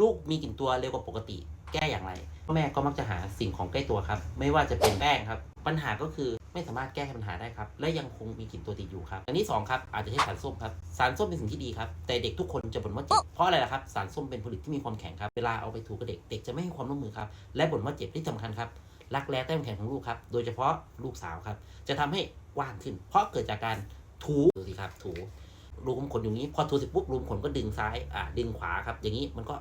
ลูกมีกลิ่นตัวเร็วกว่าปกติ แก้อย่างไรพ่อแม่ก็มักจะหาสิ่งของใกล้ตัวครับ ไม่ว่าจะเป็นแป้งครับ ปัญหาก็คือไม่สามารถแก้ไขปัญหาได้ครับ และยังคงมีกลิ่นตัวติดอยู่ครับ อันที่สองครับ อาจจะใช้สารส้มครับ สารส้มเป็นสิ่งที่ดีครับ แต่เด็กทุกคนจะบ่นว่าเจ็บ เพราะอะไรล่ะครับ สารส้มเป็นผลิตที่มีความแข็งครับ เวลาเอาไปถูกับเด็ก เด็กจะไม่ให้ความร่วมมือครับ และบ่นว่าเจ็บที่สำคัญครับ รักแร้แต้มแข็งของลูกครับ โดยเฉพาะลูกสาวครับ จะทำให้กว้างขึ้น เพราะเกิดจากการถูดูสิครับ ถูรูขุมขนอยู่นี้ พอถูเสร็จปุ๊บรูขุมขนก็ดึงซ้าย อ่า ดึงขวาครับ อย่างนี้มันก็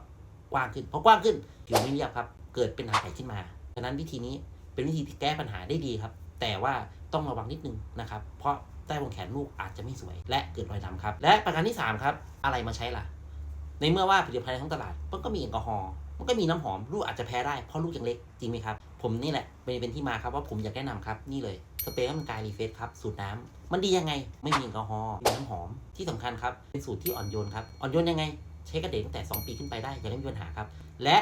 กว้างขึ้นพอกว้างขึ้นผิวไม่เรียบครับ เกิดเป็นหางไก่ขึ้นมาฉะนั้นวิธีนี้เป็นวิธีที่แก้ปัญหาได้ดีครับ แต่ว่าต้องระวังนิดนึงนะครับ เพราะใต้วงแขนลูกอาจจะไม่สวย และเกิดรอยดำครับ และประการที่ 3 ครับ อะไรมาใช้ล่ะ ในเมื่อว่าผลิตภัณฑ์ในท้องตลาดมันก็มีแอลกอฮอล์มันก็มีน้ำหอมลูกอาจจะแพ้ได้เพราะลูกยังเล็กจริงไหมครับ ผมนี่แหละเป็นเป็นที่มาครับว่าผมอยากแนะนำครับนี่เลยสเปรย์น้ำมันกายรีเฟรชครับสูตรน้ำมันดียังไง ไม่มีแอลกอฮอล์มีน้ำหอมที่สำคัญครับเป็นสูตรที่อ่อนโยนครับอ่อนโยนยังไง ช้กระเด็กตั้งแต่ 2 ปีขึ้นไปได้ยังไม่มีปัญหาครับ และ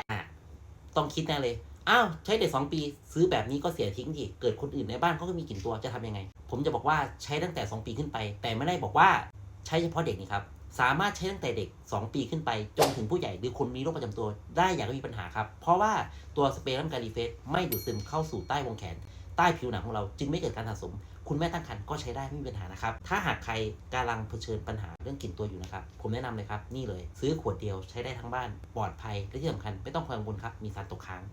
ต้องคิดแน่เลยอ้าวใช้เด็กสองปีซื้อแบบนี้ก็เสียทิ้งทีเกิดคนอื่นในบ้านเขาก็มีกลิ่นตัวจะทำยังไง ผมจะบอกว่าใช้ตั้งแต่ 2 ปีขึ้นไป แต่ไม่ได้บอกว่าใช้เฉพาะเด็กนี่ครับสามารถใช้ตั้งแต่เด็ก 2 ปีขึ้นไป จนถึงผู้ใหญ่หรือคนมีโรคประจำตัวได้อย่างไม่มีปัญหาครับ เพราะว่าตัวสเปรย์น้ำการีเฟสไม่ดูดซึมเข้าสู่ใต้วงแขน ใต้ผิวหนังของเราจึงไม่เกิดการสะสม คุณแม่ตั้งครรภ์ก็ใช้ได้ไม่มีปัญหานะครับ ถ้าหากใครกำลังเผชิญปัญหาเรื่องกลิ่นตัวอยู่นะครับ ผมแนะนำเลยครับ นี่เลย ซื้อขวดเดียวใช้ได้ทั้งบ้านปลอดภัยและที่สำคัญไม่ต้องกังวลครับมีสารตกค้าง